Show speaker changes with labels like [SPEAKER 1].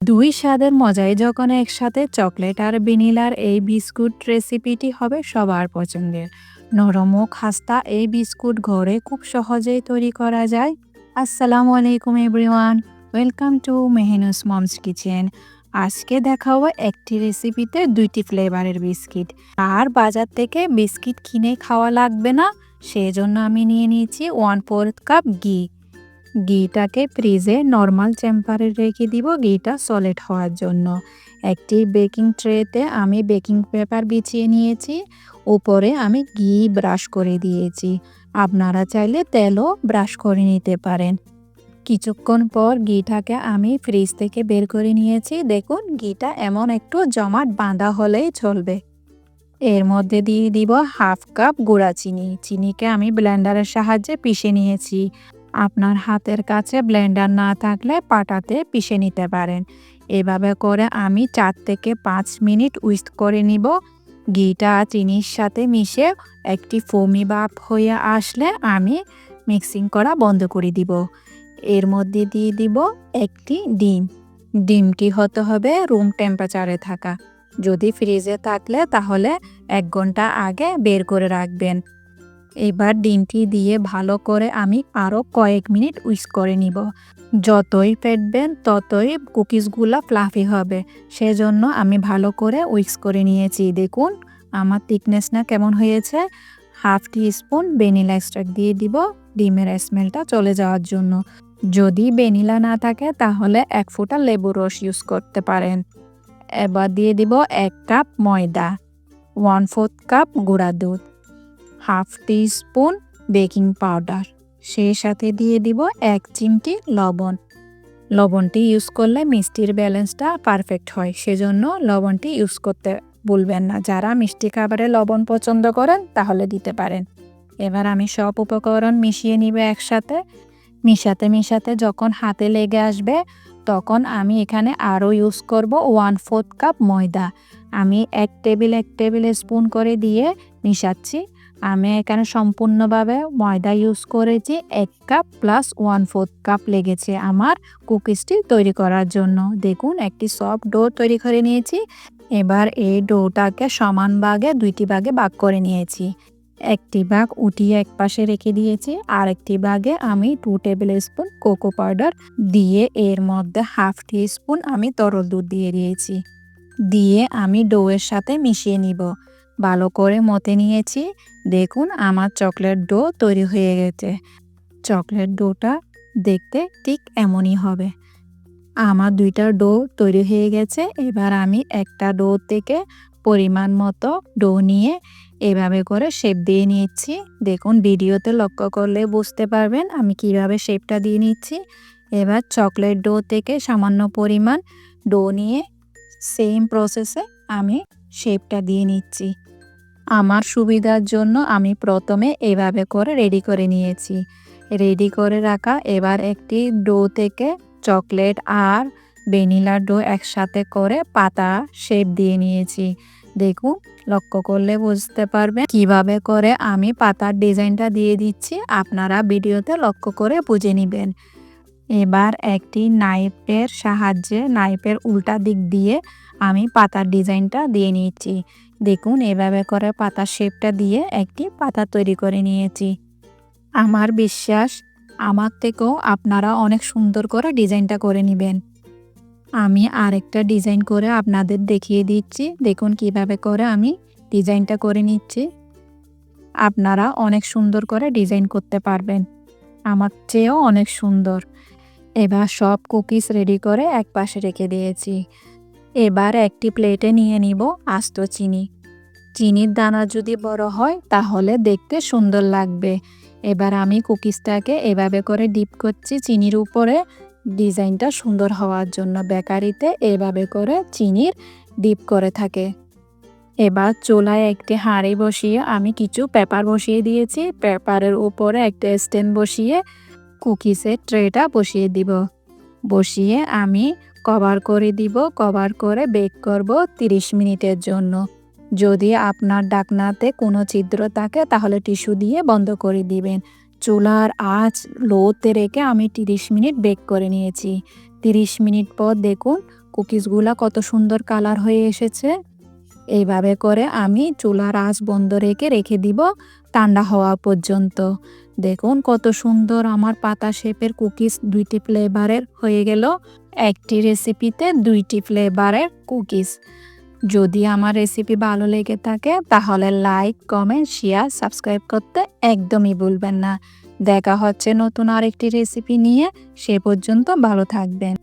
[SPEAKER 1] দুই স্বাদের মজাই যখন একসাথে চকলেট আর ভ্যানিলার এই বিস্কুট রেসিপিটি হবে সবার পছন্দের। নরম ও খাস্তা এই বিস্কুট ঘরে খুব সহজেই তৈরি করা যায়। আসসালামু আলাইকুম everyone, welcome to Mehnu's moms kitchen. আজকে দেখাবো একটি রেসিপিতে দুইটি ফ্লেভারের বিস্কিট। আর বাজার থেকে বিস্কিট কিনে খাওয়া লাগবে না, সেজন্য আমি নিয়ে নিয়েছি ওয়ান ফোর্থ কাপ ঘি। ঘিটাকে ফ্রিজে নর্মাল টেম্পারে রেখে দিব ঘিটা সলিড হওয়ার জন্য। একটি বেকিং ট্রেতে আমি বেকিং পেপার বিছিয়ে নিয়েছি, উপরে আমি ঘি ব্রাশ করে দিয়েছি। আপনারা চাইলে তেলও ব্রাশ করে নিতে পারেন। কিছুক্ষণ পর ঘিটাকে আমি ফ্রিজ থেকে বের করে নিয়েছি। দেখুন ঘিটা এমন একটু জমাট বাঁধা হলেই চলবে। এর মধ্যে দিয়ে দিব হাফ কাপ গুঁড়া চিনি। চিনিকে আমি ব্লেন্ডারের সাহায্যে পিষে নিয়েছি। আপনার হাতের কাছে ব্লেন্ডার না থাকলে পাটাতে পিষে নিতে পারেন। এভাবে করে আমি চার থেকে পাঁচ মিনিট উইস্ট করে নিব। ঘিটা, চিনির সাথে মিশে একটি ফোমি ভাব হয়ে আসলে আমি মিক্সিং করা বন্ধ করে দিব। এর মধ্যে দিয়ে দিব একটি ডিম। ডিমটি হতে হবে রুম টেম্পারেচারে থাকা। যদি ফ্রিজে থাকলে তাহলে এক ঘণ্টা আগে বের করে রাখবেন। এবার ডিমটি দিয়ে ভালো করে আমি আরও কয়েক মিনিট উইস করে নিব। যতই ফেটবেন ততই কুকিজগুলো ফ্লাফি হবে। সেজন্য আমি ভালো করে উইক্স করে নিয়েছি। দেখুন, আমার থিকনেসটা কেমন হয়েছে। Half teaspoon vanilla extract দিয়ে দিব ডিমের স্মেলটা চলে যাওয়ার জন্য। যদি ভ্যানিলা না থাকে, তাহলে এক ফোঁটা লেবু রস ইউজ করতে পারেন। এবার দিয়ে দিব এক কাপ ময়দা ওয়ান ফোর্থ কাপ গুঁড়া দুধ। Half teaspoon baking powder. সেই সাথে দিয়ে দিব এক চিমটি লবণ। লবণটি ইউজ করলে মিষ্টির ব্যালেন্সটা পারফেক্ট হয়, সেজন্য লবণটি ইউজ করতে ভুলবেন না। যারা মিষ্টি খাবারে লবণ পছন্দ করেন, তাহলে দিতে পারেন। এবার আমি সব উপকরণ মিশিয়ে নিব একসাথে। মিশাতে মিশাতে যখন হাতে লেগে আসবে, তখন আমি এখানে আরও ইউজ করব ওয়ান ফোর্থ কাপ ময়দা। আমি এক টেবিল এক টেবিল স্পুন করে দিয়ে মিশাচ্ছি। আমি এখানে সম্পূর্ণভাবে ময়দা ইউজ করেছি এক cup plus one fourth cup লেগেছে আমার কুকিজটি তৈরি করার জন্য। দেখুন, একটি সফট ডো তৈরি করে নিয়েছি। এবার এই ডোটাকে সমান ভাগে, দুইটি ভাগে ভাগ করে নিয়েছি। একটি ভাগ উঠিয়ে এক পাশে রেখে দিয়েছি। আর একটি ভাগে আমি two tablespoon cocoa powder দিয়ে এর মধ্যে হাফ টি স্পুন আমি তরল দুধ দিয়ে দিয়েছি। দিয়ে আমি ডোয়ের সাথে মিশিয়ে নিব। ভালো করে মতে নিয়েছি। দেখুন আমার চকলেট ডো তৈরি হয়ে গেছে। চকলেট ডোটা দেখতে ঠিক এমনই হবে। আমার দুইটা ডো তৈরি হয়ে গেছে, এবার আমি একটা ডো থেকে পরিমাণ মতো ডো নিয়ে এভাবে করে শেপ দিয়ে নিচ্ছি। দেখুন ভিডিওতে লক্ষ্য করলে বুঝতে পারবেন আমি কীভাবে শেপটা দিয়ে নিচ্ছি। এবার চকলেট ডো থেকে সামান্য পরিমাণ ডো নিয়ে সেম প্রসেসে আমি শেপটা দিয়ে নিচ্ছি। আমার সুবিধার জন্য আমি প্রথমে এভাবে করে রেডি করে নিয়েছি। রেডি করে রাখা এবার একটি ডো থেকে চকলেট আর ভ্যানিলার ডো একসাথে করে পাতা শেপ দিয়ে নিয়েছি। দেখুন, লক্ষ্য করলে বুঝতে পারবেন কীভাবে করে আমি পাতার ডিজাইনটা দিয়ে দিচ্ছি। আপনারা ভিডিওতে লক্ষ্য করে বুঝে নেবেন। এবার একটি নাইফের সাহায্যে নাইফের উল্টা দিক দিয়ে আমি পাতার ডিজাইনটা দিয়ে নিয়েছি। দেখুন, এভাবে করে পাতার শেপটা দিয়ে একটি পাতা তৈরি করে নিয়েছি। আমার বিশ্বাস, আমার থেকেও আপনারা অনেক সুন্দর করে ডিজাইনটা করে নেবেন। আমি আরেকটা ডিজাইন করে আপনাদের দেখিয়ে দিচ্ছি। দেখুন, কীভাবে করে আমি ডিজাইনটা করে নিচ্ছি। আপনারা অনেক সুন্দর করে ডিজাইন করতে পারবেন। আমার চেয়েও অনেক সুন্দর। এবার সব কুকিজ রেডি করে এক পাশে রেখে দিয়েছি। এবার একটি প্লেটে নিয়ে নিব আস্ত চিনি। চিনির দানা যদি বড় হয়, তাহলে দেখতে সুন্দর লাগবে। এবার আমি কুকিজটাকে এভাবে করে ডিপ করছি চিনির উপরে। ডিজাইনটা সুন্দর হওয়ার জন্য বেকারিতে এভাবে করে চিনির ডিপ করে থাকে। এবার চুলায় একটি হাঁড়ি বসিয়ে আমি কিছু পেপার বসিয়ে দিয়েছি। পেপারের উপরে একটা স্ট্যান্ড বসিয়ে কুকিজের ট্রেটা বসিয়ে দিব। বসিয়ে আমি কভার করে দিব, কভার করে বেক করব 30 মিনিটের জন্য। যদি আপনার ডাকনাতে কোনো ছিদ্র থাকে, তাহলে টিস্যু দিয়ে বন্ধ করে দিবেন। চুলার আঁচ লোতে রেখে আমি 30 মিনিট বেক করে নিয়েছি। 30 মিনিট পর দেখুন কুকিজগুলা কত সুন্দর কালার হয়ে এসেছে। এইভাবে করে আমি চুলার আঁচ বন্ধ রেখে রেখে দিব ঠান্ডা হওয়া পর্যন্ত। দেখুন কত সুন্দর আমার পাতা শেপের কুকিজ দুইটি ফ্লেভারের হয়ে গেল। একটি রেসিপিতে দুইটি ফ্লেভারের কুকিজ। যদি আমার রেসিপি ভালো লেগে থাকে তাহলে লাইক, কমেন্ট, শেয়ার, সাবস্ক্রাইব করতে একদমই ভুলবেন না। দেখা হচ্ছে নতুন আরেকটি রেসিপি নিয়ে। সে পর্যন্ত ভালো থাকবেন।